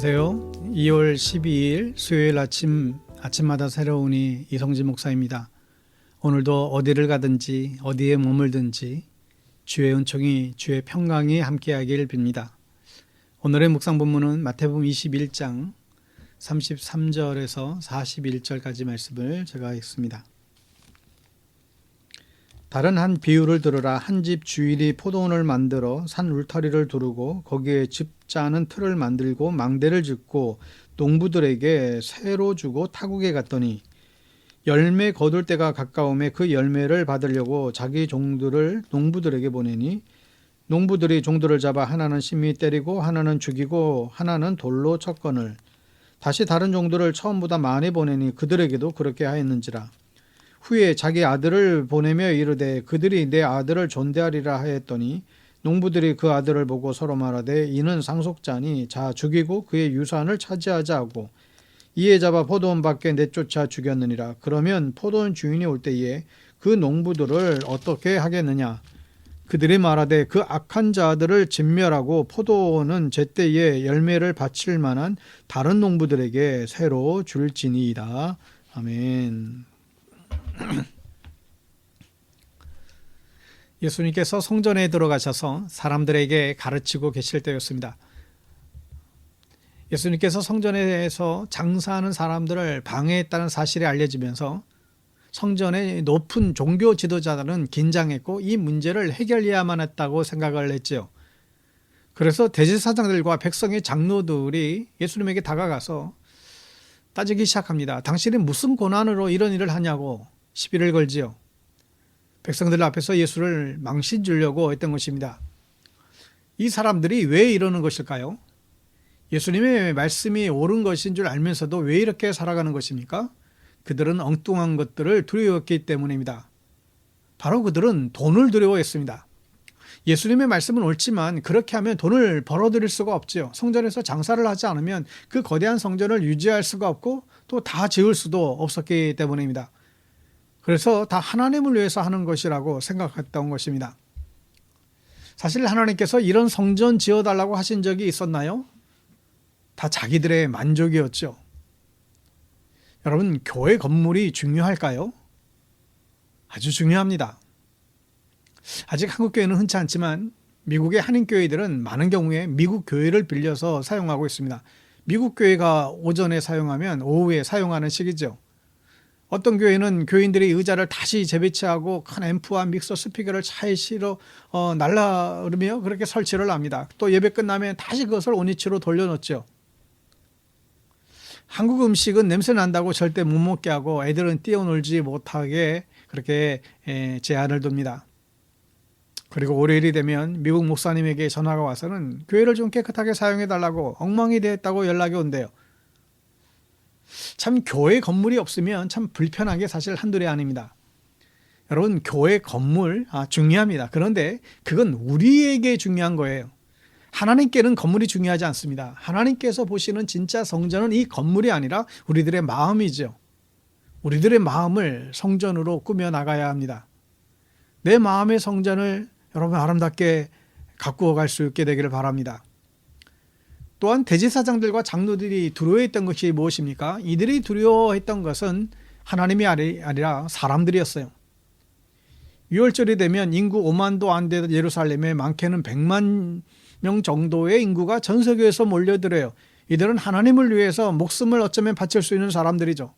안녕하세요. 2월 12일 수요일 아침 아침마다 새로우니 이성진 목사입니다. 오늘도 어디를 가든지 어디에 머물든지 주의 은총이 주의 평강이 함께하길 빕니다. 오늘의 묵상 본문은 마태복음 21장 33절에서 41절까지 말씀을 제가 읽습니다. 다른 한 비유를 들으라. 한 집 주인이 포도원을 만들어 산 울타리를 두르고 거기에 집 짜는 틀을 만들고 망대를 짓고 농부들에게 새로 주고 타국에 갔더니 열매 거둘 때가 가까움에 그 열매를 받으려고 자기 종들을 농부들에게 보내니 농부들이 종들을 잡아 하나는 심히 때리고 하나는 죽이고 하나는 돌로 쳤거늘. 다시 다른 종들을 처음보다 많이 보내니 그들에게도 그렇게 하였는지라 후에 자기 아들을 보내며 이르되 그들이 내 아들을 존대하리라 하였더니 농부들이 그 아들을 보고 서로 말하되 이는 상속자니 자 죽이고 그의 유산을 차지하자 하고 이에 잡아 포도원 밖에 내쫓아 죽였느니라. 그러면 포도원 주인이 올 때에 그 농부들을 어떻게 하겠느냐? 그들이 말하되 그 악한 자들을 진멸하고 포도원은 제때에 열매를 바칠 만한 다른 농부들에게 새로 줄지니이다. 아멘. 예수님께서 성전에 들어가셔서 사람들에게 가르치고 계실 때였습니다. 예수님께서 성전에서 장사하는 사람들을 방해했다는 사실이 알려지면서 성전의 높은 종교 지도자들은 긴장했고 이 문제를 해결해야만 했다고 생각을 했지요. 그래서 대제사장들과 백성의 장로들이 예수님에게 다가가서 따지기 시작합니다. 당신이 무슨 고난으로 이런 일을 하냐고 시비를 걸지요. 백성들 앞에서 예수를 망신 주려고 했던 것입니다. 이 사람들이 왜 이러는 것일까요? 예수님의 말씀이 옳은 것인 줄 알면서도 왜 이렇게 살아가는 것입니까? 그들은 엉뚱한 것들을 두려워했기 때문입니다. 바로 그들은 돈을 두려워했습니다. 예수님의 말씀은 옳지만 그렇게 하면 돈을 벌어들일 수가 없지요. 성전에서 장사를 하지 않으면 그 거대한 성전을 유지할 수가 없고 또 다 지을 수도 없었기 때문입니다. 그래서 다 하나님을 위해서 하는 것이라고 생각했던 것입니다. 사실 하나님께서 이런 성전 지어달라고 하신 적이 있었나요? 다 자기들의 만족이었죠. 여러분, 교회 건물이 중요할까요? 아주 중요합니다. 아직 한국 교회는 흔치 않지만 미국의 한인 교회들은 많은 경우에 미국 교회를 빌려서 사용하고 있습니다. 미국 교회가 오전에 사용하면 오후에 사용하는 시기죠. 어떤 교회는 교인들이 의자를 다시 재배치하고 큰 앰프와 믹서 스피커를 차에 실어 어, 날라르며 그렇게 설치를 합니다. 또 예배 끝나면 다시 그것을 온이치로 돌려놓죠. 한국 음식은 냄새 난다고 절대 못 먹게 하고 애들은 뛰어놀지 못하게 그렇게 제한을 둡니다. 그리고 월요일이 되면 미국 목사님에게 전화가 와서는 교회를 좀 깨끗하게 사용해 달라고 엉망이 되었다고 연락이 온대요. 참 교회 건물이 없으면 참 불편한 게 사실 한둘이 아닙니다. 여러분 교회 건물 아, 중요합니다. 그런데 그건 우리에게 중요한 거예요. 하나님께는 건물이 중요하지 않습니다. 하나님께서 보시는 진짜 성전은 이 건물이 아니라 우리들의 마음이죠. 우리들의 마음을 성전으로 꾸며 나가야 합니다. 내 마음의 성전을 여러분 아름답게 가꾸어 갈 수 있게 되기를 바랍니다. 또한 대제사장들과 장로들이 두려워했던 것이 무엇입니까? 이들이 두려워했던 것은 하나님이 아니라 사람들이었어요. 6월절이 되면 인구 5만도 안 되던 예루살렘에 많게는 100만 명 정도의 인구가 전 세계에서 몰려들어요. 이들은 하나님을 위해서 목숨을 어쩌면 바칠 수 있는 사람들이죠.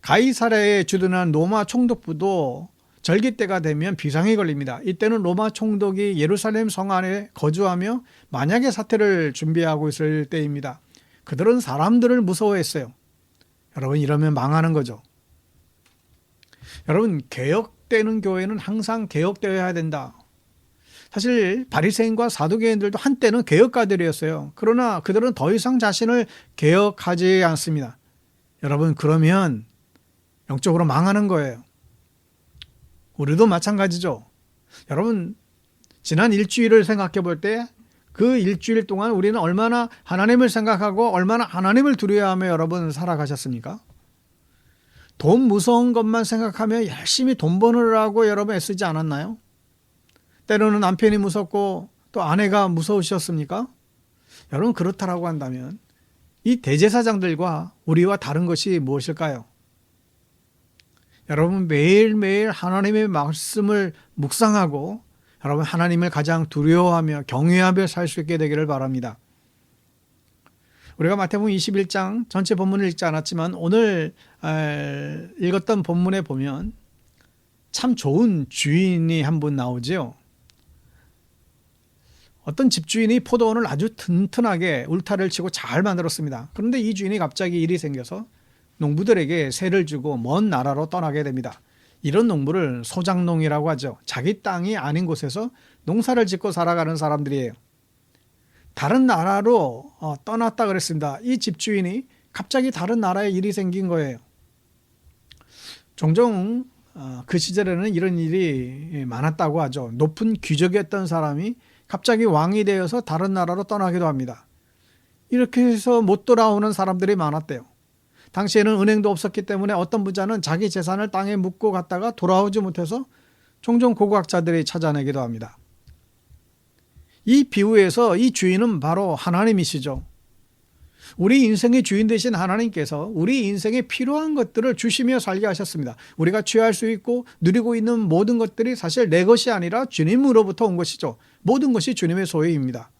가이사랴에 주둔한 로마 총독부도 절기 때가 되면 비상이 걸립니다. 이때는 로마 총독이 예루살렘 성 안에 거주하며 만약의 사태를 준비하고 있을 때입니다. 그들은 사람들을 무서워했어요. 여러분 이러면 망하는 거죠. 여러분 개혁되는 교회는 항상 개혁되어야 된다. 사실 바리새인과 사두개인들도 한때는 개혁가들이었어요. 그러나 그들은 더 이상 자신을 개혁하지 않습니다. 여러분 그러면 영적으로 망하는 거예요. 우리도 마찬가지죠. 여러분, 지난 일주일을 생각해 볼 때 그 일주일 동안 우리는 얼마나 하나님을 생각하고 얼마나 하나님을 두려워하며 여러분 살아가셨습니까? 돈 무서운 것만 생각하며 열심히 돈 버느라고 여러분 애쓰지 않았나요? 때로는 남편이 무섭고 또 아내가 무서우셨습니까? 여러분 그렇다라고 한다면 이 대제사장들과 우리와 다른 것이 무엇일까요? 여러분 매일매일 하나님의 말씀을 묵상하고 여러분 하나님을 가장 두려워하며 경외하며 살 수 있게 되기를 바랍니다. 우리가 마태복음 21장 전체 본문을 읽지 않았지만 오늘 읽었던 본문에 보면 참 좋은 주인이 한 분 나오지요. 어떤 집주인이 포도원을 아주 튼튼하게 울타리를 치고 잘 만들었습니다. 그런데 이 주인이 갑자기 일이 생겨서 농부들에게 세를 주고 먼 나라로 떠나게 됩니다. 이런 농부를 소작농이라고 하죠. 자기 땅이 아닌 곳에서 농사를 짓고 살아가는 사람들이에요. 다른 나라로 어, 떠났다 그랬습니다. 이 집주인이 갑자기 다른 나라에 일이 생긴 거예요. 종종 어, 그 시절에는 이런 일이 많았다고 하죠. 높은 귀족이었던 사람이 갑자기 왕이 되어서 다른 나라로 떠나기도 합니다. 이렇게 해서 못 돌아오는 사람들이 많았대요. 당시에는 은행도 없었기 때문에 어떤 부자는 자기 재산을 땅에 묻고 갔다가 돌아오지 못해서 종종 고고학자들이 찾아내기도 합니다. 이 비유에서 이 주인은 바로 하나님이시죠. 우리 인생의 주인 되신 하나님께서 우리 인생에 필요한 것들을 주시며 살게 하셨습니다. 우리가 취할 수 있고 누리고 있는 모든 것들이 사실 내 것이 아니라 주님으로부터 온 것이죠. 모든 것이 주님의 소유입니다.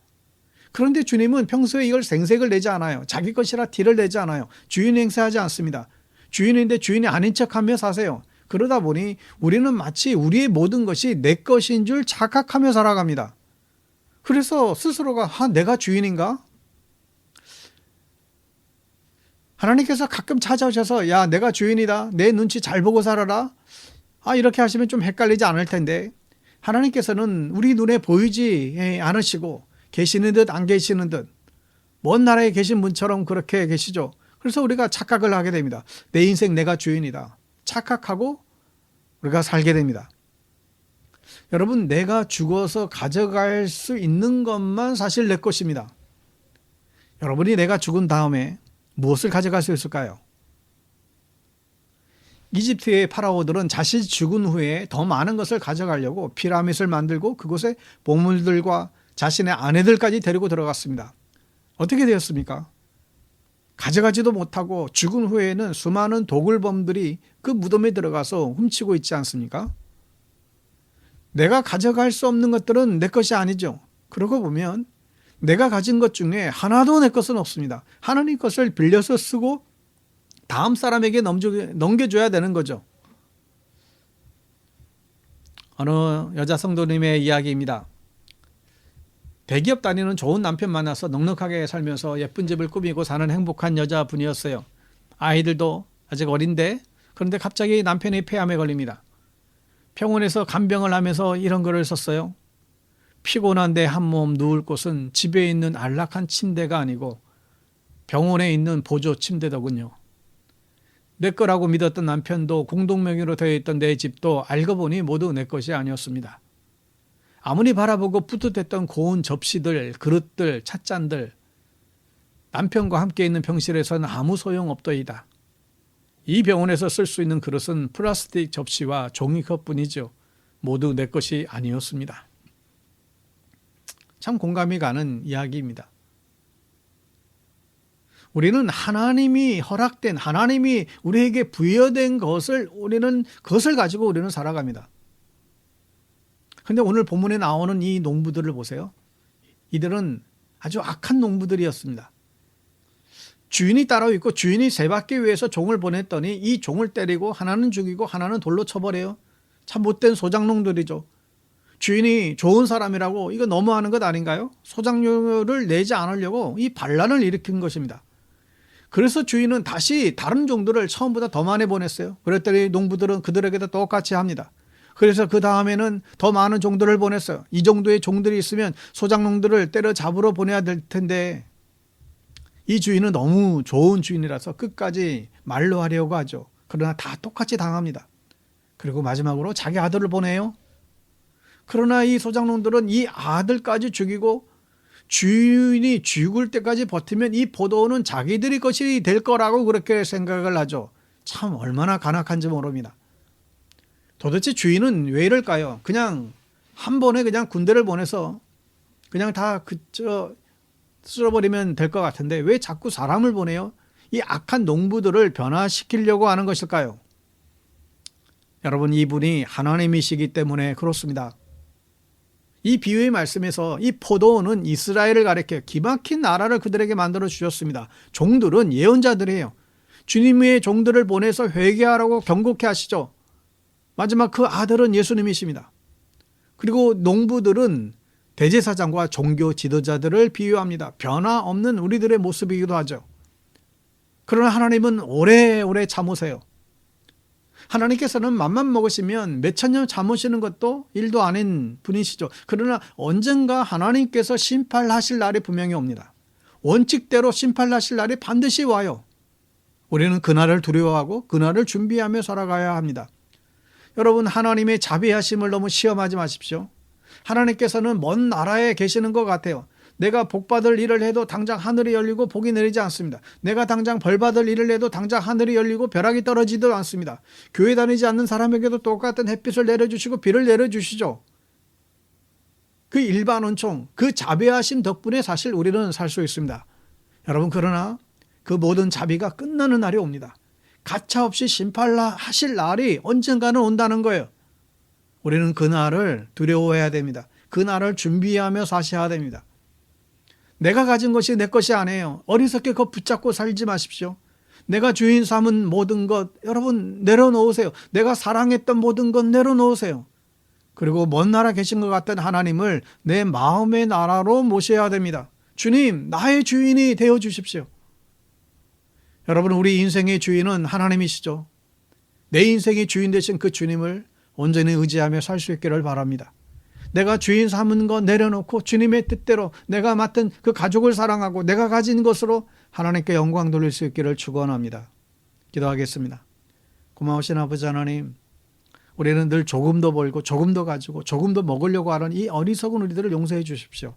그런데 주님은 평소에 이걸 생색을 내지 않아요. 자기 것이라 티를 내지 않아요. 주인 행세하지 않습니다. 주인인데 주인이 아닌 척하며 사세요. 그러다 보니 우리는 마치 우리의 모든 것이 내 것인 줄 착각하며 살아갑니다. 그래서 스스로가 아, 내가 주인인가? 하나님께서 가끔 찾아오셔서 야 내가 주인이다. 내 눈치 잘 보고 살아라. 아 이렇게 하시면 좀 헷갈리지 않을 텐데 하나님께서는 우리 눈에 보이지 않으시고 계시는 듯 안 계시는 듯 먼 나라에 계신 분처럼 그렇게 계시죠. 그래서 우리가 착각을 하게 됩니다. 내 인생 내가 주인이다. 착각하고 우리가 살게 됩니다. 여러분, 내가 죽어서 가져갈 수 있는 것만 사실 내 것입니다. 여러분이 내가 죽은 다음에 무엇을 가져갈 수 있을까요? 이집트의 파라오들은 자신이 죽은 후에 더 많은 것을 가져가려고 피라밋을 만들고 그곳에 보물들과 자신의 아내들까지 데리고 들어갔습니다. 어떻게 되었습니까? 가져가지도 못하고 죽은 후에는 수많은 도굴범들이 그 무덤에 들어가서 훔치고 있지 않습니까? 내가 가져갈 수 없는 것들은 내 것이 아니죠. 그러고 보면 내가 가진 것 중에 하나도 내 것은 없습니다. 하나님 것을 빌려서 쓰고 다음 사람에게 넘겨줘야 되는 거죠. 어느 여자 성도님의 이야기입니다. 대기업 다니는 좋은 남편 만나서 넉넉하게 살면서 예쁜 집을 꾸미고 사는 행복한 여자분이었어요. 아이들도 아직 어린데 그런데 갑자기 남편이 폐암에 걸립니다. 병원에서 간병을 하면서 이런 글을 썼어요. 피곤한데 한 몸 누울 곳은 집에 있는 안락한 침대가 아니고 병원에 있는 보조 침대더군요. 내 거라고 믿었던 남편도 공동명의로 되어 있던 내 집도 알고 보니 모두 내 것이 아니었습니다. 아무리 바라보고 뿌듯했던 고운 접시들, 그릇들, 찻잔들, 남편과 함께 있는 병실에서는 아무 소용 없더이다. 이 병원에서 쓸 수 있는 그릇은 플라스틱 접시와 종이컵 뿐이죠. 모두 내 것이 아니었습니다. 참 공감이 가는 이야기입니다. 우리는 하나님이 허락된, 하나님이 우리에게 부여된 것을 우리는, 그것을 가지고 우리는 살아갑니다. 근데 오늘 본문에 나오는 이 농부들을 보세요. 이들은 아주 악한 농부들이었습니다. 주인이 따로 있고 주인이 세받기 위해서 종을 보냈더니 이 종을 때리고 하나는 죽이고 하나는 돌로 쳐버려요. 참 못된 소장농들이죠. 주인이 좋은 사람이라고 이거 너무하는 것 아닌가요? 소장료를 내지 않으려고 이 반란을 일으킨 것입니다. 그래서 주인은 다시 다른 종들을 처음보다 더 많이 보냈어요. 그랬더니 농부들은 그들에게도 똑같이 합니다. 그래서 그 다음에는 더 많은 종들을 보냈어요. 이 정도의 종들이 있으면 소장농들을 때려 잡으러 보내야 될 텐데 이 주인은 너무 좋은 주인이라서 끝까지 말로 하려고 하죠. 그러나 다 똑같이 당합니다. 그리고 마지막으로 자기 아들을 보내요. 그러나 이 소장농들은 이 아들까지 죽이고 주인이 죽을 때까지 버티면 이 포도원은 자기들이 것이 될 거라고 그렇게 생각을 하죠. 참 얼마나 간악한지 모릅니다. 도대체 주인은 왜 이럴까요? 그냥 한 번에 그냥 군대를 보내서 그냥 다 그저 쓸어버리면 될 것 같은데 왜 자꾸 사람을 보내요? 이 악한 농부들을 변화시키려고 하는 것일까요? 여러분 이분이 하나님이시기 때문에 그렇습니다. 이 비유의 말씀에서 이 포도는 이스라엘을 가리켜 기막힌 나라를 그들에게 만들어 주셨습니다. 종들은 예언자들이에요. 주님의 종들을 보내서 회개하라고 경고케 하시죠. 마지막 그 아들은 예수님이십니다. 그리고 농부들은 대제사장과 종교 지도자들을 비유합니다. 변화 없는 우리들의 모습이기도 하죠. 그러나 하나님은 오래오래 참으세요. 하나님께서는 맘만 먹으시면 몇천 년 참으시는 것도 일도 아닌 분이시죠. 그러나 언젠가 하나님께서 심판하실 날이 분명히 옵니다. 원칙대로 심판하실 날이 반드시 와요. 우리는 그날을 두려워하고 그날을 준비하며 살아가야 합니다. 여러분 하나님의 자비하심을 너무 시험하지 마십시오. 하나님께서는 먼 나라에 계시는 것 같아요. 내가 복 받을 일을 해도 당장 하늘이 열리고 복이 내리지 않습니다. 내가 당장 벌 받을 일을 해도 당장 하늘이 열리고 벼락이 떨어지도 않습니다. 교회 다니지 않는 사람에게도 똑같은 햇빛을 내려주시고 비를 내려주시죠. 그 일반 원총, 그 자비하심 덕분에 사실 우리는 살 수 있습니다. 여러분 그러나 그 모든 자비가 끝나는 날이 옵니다. 가차없이 심판하실 날이 언젠가는 온다는 거예요. 우리는 그 날을 두려워해야 됩니다. 그 날을 준비하며 사셔야 됩니다. 내가 가진 것이 내 것이 아니에요. 어리석게 그거 붙잡고 살지 마십시오. 내가 주인 삼은 모든 것 여러분 내려놓으세요. 내가 사랑했던 모든 것 내려놓으세요. 그리고 먼 나라 계신 것 같은 하나님을 내 마음의 나라로 모셔야 됩니다. 주님, 나의 주인이 되어 주십시오. 여러분, 우리 인생의 주인은 하나님이시죠. 내 인생의 주인 되신 그 주님을 온전히 의지하며 살 수 있기를 바랍니다. 내가 주인 삼은 거 내려놓고 주님의 뜻대로 내가 맡은 그 가족을 사랑하고 내가 가진 것으로 하나님께 영광 돌릴 수 있기를 축원합니다. 기도하겠습니다. 고마우신 아버지 하나님, 우리는 늘 조금 더 벌고 조금 더 가지고 조금 더 먹으려고 하는 이 어리석은 우리들을 용서해 주십시오.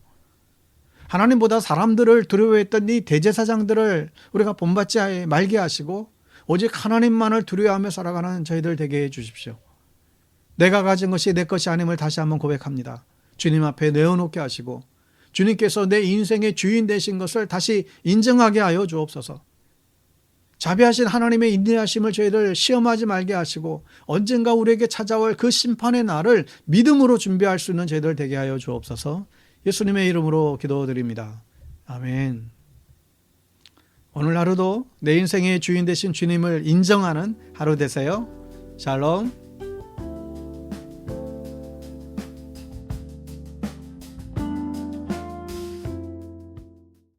하나님보다 사람들을 두려워했던 이 대제사장들을 우리가 본받지 말게 하시고 오직 하나님만을 두려워하며 살아가는 저희들 되게 해 주십시오. 내가 가진 것이 내 것이 아님을 다시 한번 고백합니다. 주님 앞에 내어놓게 하시고 주님께서 내 인생의 주인 되신 것을 다시 인정하게 하여 주옵소서. 자비하신 하나님의 인내하심을 저희들 시험하지 말게 하시고 언젠가 우리에게 찾아올 그 심판의 날을 믿음으로 준비할 수 있는 저희들 되게 하여 주옵소서. 예수님의 이름으로 기도드립니다. 아멘. 오늘 하루도 내 인생의 주인 되신 주님을 인정하는 하루 되세요. 샬롬.